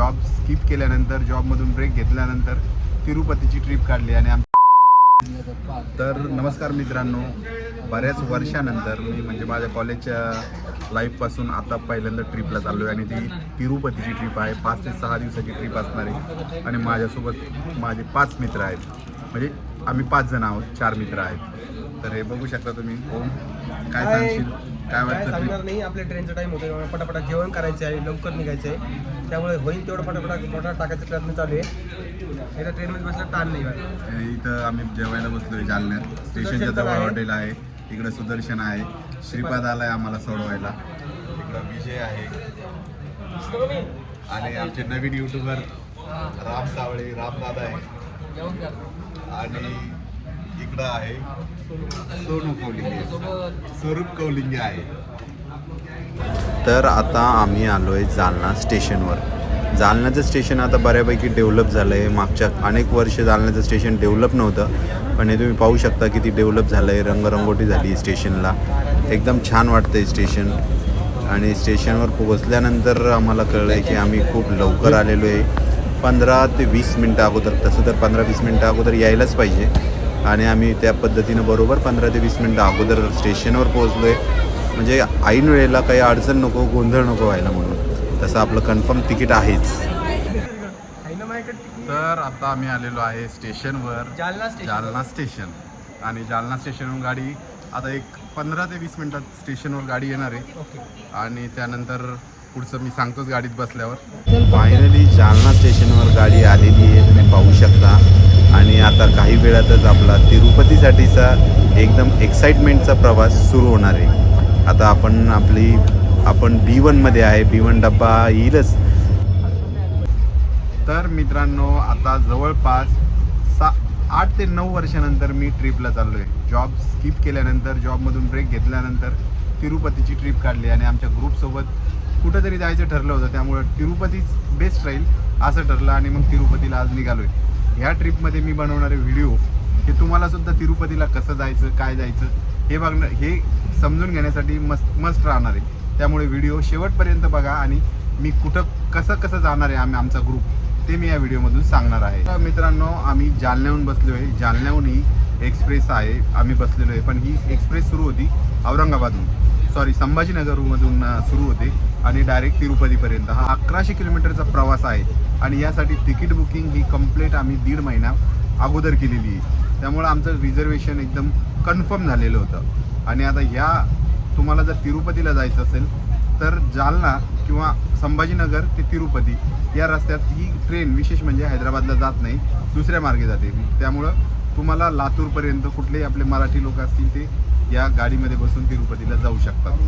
Job skip केल्यानंतर जॉबमधून break घेतल्यानंतर तिरुपतीची trip काढली आणि आम तर नमस्कार मित्रांनो. बऱ्याच वर्षानंतर मी म्हणजे माझ्या कॉलेजच्या लाईफपासून आता पहिल्यांदा ट्रिपला चाललो आहे आणि ती तिरुपतीची ट्रिप आहे. पाच ते सहा दिवसाची ट्रिप असणार आहे. आणि माझ्यासोबत माझे पाच मित्र आहेत. म्हणजे आम्ही पाच जण आहोत चार मित्र आहेत. तर हे बघू शकता तुम्ही. ओम काय काय- सांगशील? काय काय वाटतं सांगणार? नाही आपल्या ट्रेनचा टाइम होतो पटापटा जेवण करायचं आहे लवकर निघायचं आहे त्यामुळे होईल तेवढं पटापटा मोठा टाकायचा प्रयत्न चालू आहे. एकदा ट्रेनमध्ये बसलं ताण नाही. इथं आम्ही जेवायला बसलोय जालन्यात. स्टेशनच्या जवळ आहे. हॉटेल आहे इकडे सुदर्शन आहे. श्रीपाद आलाय आम्हाला सोडवायला. इकडं विजय आहे. आणि आमचे नवीन युट्यूबर राम सावळे राम दादा आहे आणि इकडं आहे. सोनू कौलिंगे. स्वरूप कौलिंगे आहे. तर आता आम्ही आलो आहे जालना स्टेशनवर. जालन्याचं स्टेशन आता बऱ्यापैकी डेव्हलप झालं आहे मागच्या अनेक वर्ष जालन्याचं स्टेशन डेव्हलप नव्हतं. पण हे तुम्ही पाहू शकता किती डेव्हलप झालं आहे रंगरंगोटी झाली स्टेशनला. एकदम छान वाटतं आहे स्टेशन. आणि स्टेशनवर पोहोचल्यानंतर आम्हाला कळलं आहे की आम्ही खूप लवकर आलेलो आहे. पंधरा ते वीस मिनटं अगोदर तसं तर पंधरा वीस मिनटं अगोदर यायलाच पाहिजे. आणि आम्ही त्या पद्धतीनं बरोबर पंधरा ते वीस मिनटं अगोदर स्टेशनवर पोहोचलो आहे म्हणजे ऐन वेळेला काही अडचण नको गोंधळ नको व्हायला म्हणून. तसं आपलं कन्फर्म तिकीट आहेच? तर आता आम्ही आलेलो आहे स्टेशनवर. जालना स्टेशन. जालना स्टेशन. आणि जालना स्टेशनवरून गाडी आता एक पंधरा ते वीस मिनटात स्टेशनवर गाडी येणार आहे. आणि त्यानंतर पुढचं मी सांगतोच गाडीत बसल्यावर. फायनली जालना स्टेशनवर गाडी आलेली आहे तुम्ही पाहू शकता. आता काही वेळातच आपला तिरुपतीसाठीचा एकदम एक्साइटमेंटचा प्रवास सुरू होणार आहे. आता आपण आपली आपण बी वनमध्ये आहे बी वन डब्बा येईलच. तर मित्रांनो आता जवळपास सा आठ ते नऊ वर्षानंतर मी ट्रिपला चाललो आहे जॉब स्किप केल्यानंतर जॉबमधून ब्रेक घेतल्यानंतर तिरुपतीची ट्रिप काढली आणि आमच्या ग्रुपसोबत कुठंतरी जायचं ठरलं होतं. त्यामुळं तिरुपतीच बेस्ट राहील असं ठरलं आणि मग तिरुपतीला आज निघालो आहे ह्या ट्रिपमध्ये मी बनवणारे व्हिडिओ हे तुम्हाला सुद्धा तिरुपतीला कसं जायचं काय जायचं हे बघणं हे समजून घेण्यासाठी मस्त मस्त राहणार आहे. त्यामुळे व्हिडिओ शेवटपर्यंत बघा आणि मी कुठं कसं कसं जाणार आहे आम्ही आमचा ग्रुप ते मी या व्हिडिओमधून सांगणार आहे. मित्रांनो आम्ही जालन्याहून बसलो आहे जालन्याहून ही एक्सप्रेस आहे. आम्ही बसलेलो आहे. पण ही एक्सप्रेस सुरू होती औरंगाबादहून. सॉरी संभाजीनगरमधून सुरू होते आणि डायरेक्ट तिरुपतीपर्यंत. हा अकराशे किलोमीटरचा प्रवास आहे आणि यासाठी तिकीट बुकिंग ही कंप्लीट आम्ही दीड महिना अगोदर केलेली आहे. त्यामुळं आमचं रिझर्वेशन एकदम कन्फर्म झालेलं होतं. आणि आता ह्या तुम्हाला जर तिरुपतीला जायचं असेल तर जालना किंवा संभाजीनगर ते तिरुपती या रस्त्यात ही ट्रेन विशेष म्हणजे हैदराबादला जात नाही दुसऱ्या मार्गे जाते. त्यामुळं तुम्हाला लातूरपर्यंत कुठलेही आपले मराठी लोक असतील ते या गाडीमध्ये बसून तिरुपतीला जाऊ शकतात.